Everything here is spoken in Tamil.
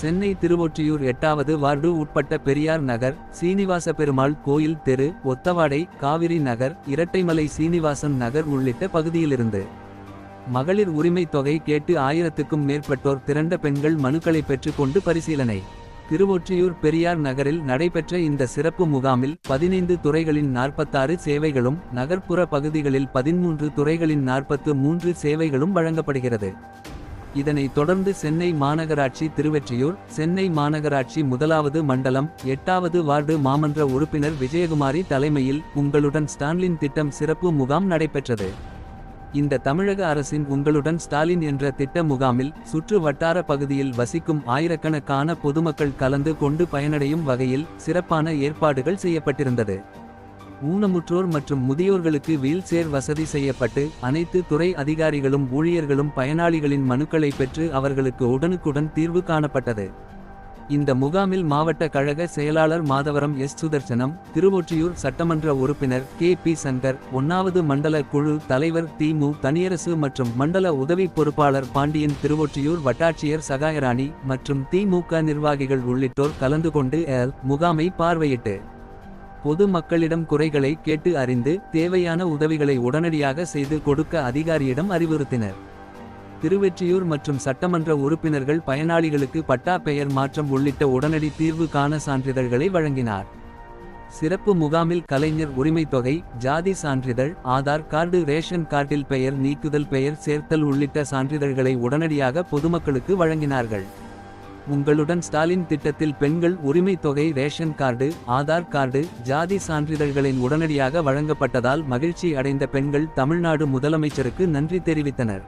சென்னை திருவொற்றியூர் எட்டாவது வார்டு உட்பட்ட பெரியார் நகர் சீனிவாச பெருமாள் கோயில் தெரு ஒத்தவாடை காவிரி நகர் இரட்டைமலை சீனிவாசன் நகர் உள்ளிட்ட பகுதியிலிருந்து. மகளிர் உரிமை தொகை கேட்டு ஆயிரத்துக்கும் மேற்பட்டோர் திரண்ட பெண்கள் மனுக்களை பெற்றுக்கொண்டு பரிசீலனை. திருவொற்றியூர் பெரியார் நகரில் நடைபெற்ற இந்த சிறப்பு முகாமில் பதினைந்து துறைகளின் நாற்பத்தாறு சேவைகளும் நகர்ப்புற பகுதிகளில் பதிமூன்று துறைகளின் நாற்பத்து மூன்று சேவைகளும் வழங்கப்படுகிறது. இதனைத் தொடர்ந்து சென்னை மாநகராட்சி திருவெற்றியூர் சென்னை மாநகராட்சி முதலாவது மண்டலம் எட்டாவது வார்டு மாமன்ற உறுப்பினர் விஜயகுமாரி தலைமையில் உங்களுடன் ஸ்டான்லின் திட்டம் சிறப்பு முகாம் நடைபெற்றது. இந்த தமிழக அரசின் உங்களுடன் ஸ்டாலின் என்ற திட்ட முகாமில் சுற்று வட்டார பகுதியில் வசிக்கும் ஆயிரக்கணக்கான பொதுமக்கள் கலந்து கொண்டு பயனடையும் வகையில் சிறப்பான ஏற்பாடுகள் செய்யப்பட்டிருந்தது. ஊனமுற்றோர் மற்றும் முதியோர்களுக்கு வீல்சேர் வசதி செய்யப்பட்டு அனைத்து துறை அதிகாரிகளும் ஊழியர்களும் பயனாளிகளின் மனுக்களை பெற்று அவர்களுக்கு உடனுக்குடன் தீர்வு காணப்பட்டது. இந்த முகாமில் மாவட்ட கழக செயலாளர் மாதவரம் எஸ். சுதர்சனம் திருவொற்றியூர் சட்டமன்ற உறுப்பினர் கே. பி. சங்கர் ஒன்னாவது மண்டல குழு தலைவர் திமு தனியரசு மற்றும் மண்டல உதவி பொறுப்பாளர் பாண்டியன் திருவொற்றியூர் வட்டாட்சியர் சகாயராணி மற்றும் திமுக நிர்வாகிகள் உள்ளிட்டோர் கலந்து கொண்டு முகாமை பார்வையிட்டு பொது மக்களிடம் குறைகளை கேட்டு அறிந்து தேவையான உதவிகளை உடனடியாக செய்து கொடுக்க அதிகாரியிடம் அறிவுறுத்தினர். திருவெற்றியூர் மற்றும் சட்டமன்ற உறுப்பினர்கள் பயனாளிகளுக்கு பட்டா பெயர் மாற்றம் உள்ளிட்ட உடனடி தீர்வு காண சான்றிதழ்களை வழங்கினார். சிறப்பு முகாமில் கலைஞர் உரிமை தொகை ஜாதி சான்றிதழ் ஆதார் கார்டு ரேஷன் கார்டில் பெயர் நீக்குதல் பெயர் சேர்த்தல் உள்ளிட்ட சான்றிதழ்களை உடனடியாக பொதுமக்களுக்கு வழங்கினார்கள். உங்களுடன் ஸ்டாலின் திட்டத்தில் பெண்கள் உரிமை தொகை ரேஷன் கார்டு ஆதார் கார்டு ஜாதி சான்றிதழ்களின் உடனடியாக வழங்கப்பட்டதால் மகிழ்ச்சி அடைந்த பெண்கள் தமிழ்நாடு முதலமைச்சருக்கு நன்றி தெரிவித்தனர்.